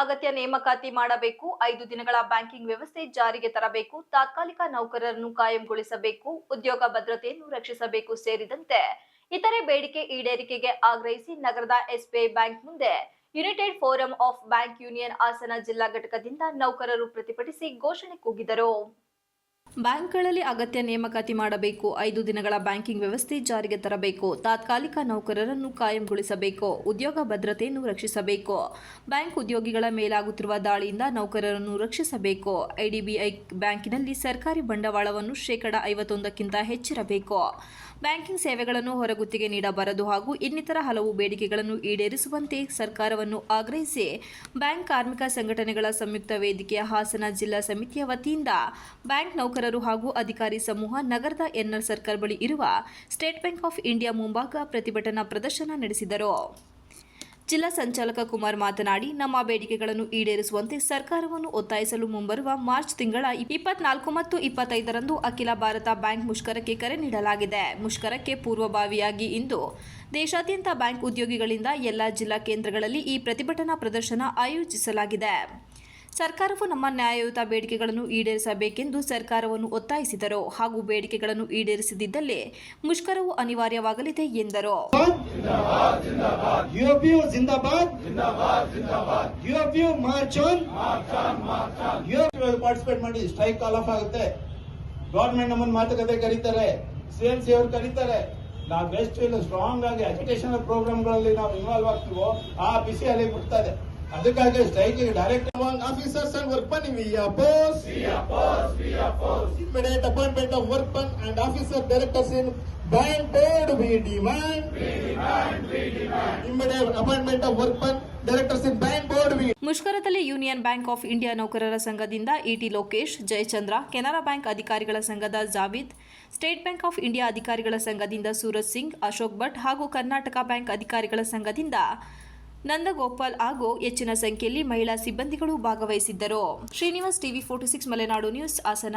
ಅಗತ್ಯ ನೇಮಕಾತಿ ಮಾಡಬೇಕು. ಐದು ದಿನಗಳ ಬ್ಯಾಂಕಿಂಗ್ ವ್ಯವಸ್ಥೆ ಜಾರಿಗೆ ತರಬೇಕು. ತಾತ್ಕಾಲಿಕ ನೌಕರರನ್ನು ಕಾಯಂಗೊಳಿಸಬೇಕು. ಉದ್ಯೋಗ ಭದ್ರತೆಯನ್ನು ರಕ್ಷಿಸಬೇಕು ಸೇರಿದಂತೆ ಇತರೆ ಬೇಡಿಕೆ ಈಡೇರಿಕೆಗೆ ಆಗ್ರಹಿಸಿ ನಗರದ ಎಸ್ಬಿಐ ಬ್ಯಾಂಕ್ ಮುಂದೆ United Forum of Bank Union Hassan ಜಿಲ್ಲಾ ಘಟಕದಿಂದ ನೌಕರರು ಪ್ರತಿಭಟಿಸಿ ಘೋಷಣೆ ಕೂಗಿದರು. ಬ್ಯಾಂಕ್ಗಳಲ್ಲಿ ಅಗತ್ಯ ನೇಮಕಾತಿ ಮಾಡಬೇಕು. ಐದು ದಿನಗಳ ಬ್ಯಾಂಕಿಂಗ್ ವ್ಯವಸ್ಥೆ ಜಾರಿಗೆ ತರಬೇಕು. ತಾತ್ಕಾಲಿಕ ನೌಕರರನ್ನು ಕಾಯಂಗೊಳಿಸಬೇಕು. ಉದ್ಯೋಗ ಭದ್ರತೆಯನ್ನು ರಕ್ಷಿಸಬೇಕು. ಬ್ಯಾಂಕ್ ಉದ್ಯೋಗಿಗಳ ಮೇಲಾಗುತ್ತಿರುವ ದಾಳಿಯಿಂದ ನೌಕರರನ್ನು ರಕ್ಷಿಸಬೇಕು. ಐಡಿಬಿಐ ಬ್ಯಾಂಕಿನಲ್ಲಿ ಸರ್ಕಾರಿ ಬಂಡವಾಳವನ್ನು ಶೇಕಡಾ ಐವತ್ತೊಂದಕ್ಕಿಂತ ಹೆಚ್ಚಿರಬೇಕು. ಬ್ಯಾಂಕಿಂಗ್ ಸೇವೆಗಳನ್ನು ಹೊರಗುತ್ತಿಗೆ ನೀಡಬಾರದು ಹಾಗೂ ಇನ್ನಿತರ ಹಲವು ಬೇಡಿಕೆಗಳನ್ನು ಈಡೇರಿಸುವಂತೆ ಸರ್ಕಾರವನ್ನು ಆಗ್ರಹಿಸಿ ಬ್ಯಾಂಕ್ ಕಾರ್ಮಿಕ ಸಂಘಟನೆಗಳ ಸಂಯುಕ್ತ ವೇದಿಕೆಯ ಹಾಸನ ಜಿಲ್ಲಾ ಸಮಿತಿಯ ವತಿಯಿಂದ ಬ್ಯಾಂಕ್ ನೌಕರರು ಹಾಗೂ ಅಧಿಕಾರಿ ಸಮೂಹ ನಗರದ ಎನ್ಆರ್ ಸರ್ಕಲ್ ಬಳಿ ಇರುವ ಸ್ಟೇಟ್ ಬ್ಯಾಂಕ್ ಆಫ್ ಇಂಡಿಯಾ ಮುಂಭಾಗ ಪ್ರತಿಭಟನಾ ಪ್ರದರ್ಶನ ನಡೆಸಿದರು. ಜಿಲ್ಲಾ ಸಂಚಾಲಕ ಕುಮಾರ್ ಮಾತನಾಡಿ, ನಮ್ಮ ಬೇಡಿಕೆಗಳನ್ನು ಈಡೇರಿಸುವಂತೆ ಸರ್ಕಾರವನ್ನು ಒತ್ತಾಯಿಸಲು ಮುಂಬರುವ ಮಾರ್ಚ್ ತಿಂಗಳ ಇಪ್ಪತ್ನಾಲ್ಕು ಮತ್ತು ಇಪ್ಪತ್ತೈದರಂದು ಅಖಿಲ ಭಾರತ ಬ್ಯಾಂಕ್ ಮುಷ್ಕರಕ್ಕೆ ಕರೆ ನೀಡಲಾಗಿದೆ. ಮುಷ್ಕರಕ್ಕೆ ಪೂರ್ವಭಾವಿಯಾಗಿ ಇಂದು ದೇಶಾದ್ಯಂತ ಬ್ಯಾಂಕ್ ಉದ್ಯೋಗಿಗಳಿಂದ ಎಲ್ಲ ಜಿಲ್ಲಾ ಕೇಂದ್ರಗಳಲ್ಲಿ ಈ ಪ್ರತಿಭಟನಾ ಪ್ರದರ್ಶನ ಆಯೋಜಿಸಲಾಗಿದೆ. ಸರ್ಕಾರವು ನಮ್ಮ ನ್ಯಾಯಯುತ ಬೇಡಿಕೆಗಳನ್ನು ಈಡೇರಿಸಬೇಕೆಂದು ಸರ್ಕಾರವನ್ನು ಒತ್ತಾಯಿಸಿದರು ಹಾಗೂ ಬೇಡಿಕೆಗಳನ್ನು ಈಡೇರಿಸದಿದ್ದಲ್ಲಿ ಮುಷ್ಕರವು ಅನಿವಾರ್ಯವಾಗಲಿದೆ ಎಂದರು. ಪಾರ್ಟಿಸಿಪೇಟ್ ಮಾಡಿ ಸ್ಟ್ರೈಕ್ ಕಾಲ್ ಆಫ್ ಆಗುತ್ತೆ. ಗವರ್ಮೆಂಟ್ ನಮ್ಮನ್ನ ಮಾತುಕತೆ ಕರೀತಾರೆ ಸಿಎಂ ಸಿ ಅವ್ರು ಕರೀತಾರೆ. ನಾವು ಎಷ್ಟು ಇಲ್ಲ ಸ್ಟ್ರಾಂಗ್ ಆಗಿ ಎಜುಕೇಶನಲ್ ಪ್ರೋಗ್ರಾಮ್ಗಳಲ್ಲಿ ನಾವು ಇನ್ವಾಲ್ವ್ ಆಗ್ತೀವೋ ಆ ಬಿಸಿ ಅಲ್ಲಿ ಬಿಡ್ತದೆ ಅದಕ್ಕಾಗಿ strike direct officers and workmen we oppose immediate appointment and officer directors in in bank we demand demand appointment of workmen directors in bank board we ಮುಷ್ಕರದಲ್ಲಿ Union Bank of India ನೌಕರರ ಸಂಘದಿಂದ ಇಟಿ Lokesh Jayachandra Canara bank ಅಧಿಕಾರಿಗಳ ಸಂಘದ Javid State Bank of India ಅಧಿಕಾರಿಗಳ ಸಂಘದಿಂದ ಸೂರಜ್ ಸಿಂಗ್ ಅಶೋಕ್ ಭಟ್ ಹಾಗೂ Karnataka bank ಅಧಿಕಾರಿಗಳ ಸಂಘದಿಂದ ನಂದಗೋಪಾಲ್ ಹಾಗೂ ಹೆಚ್ಚಿನ ಸಂಖ್ಯೆಯಲ್ಲಿ ಮಹಿಳಾ ಸಿಬ್ಬಂದಿಗಳು ಭಾಗವಹಿಸಿದ್ದರು. Srinivas TV forty six Malenadu news Hassan.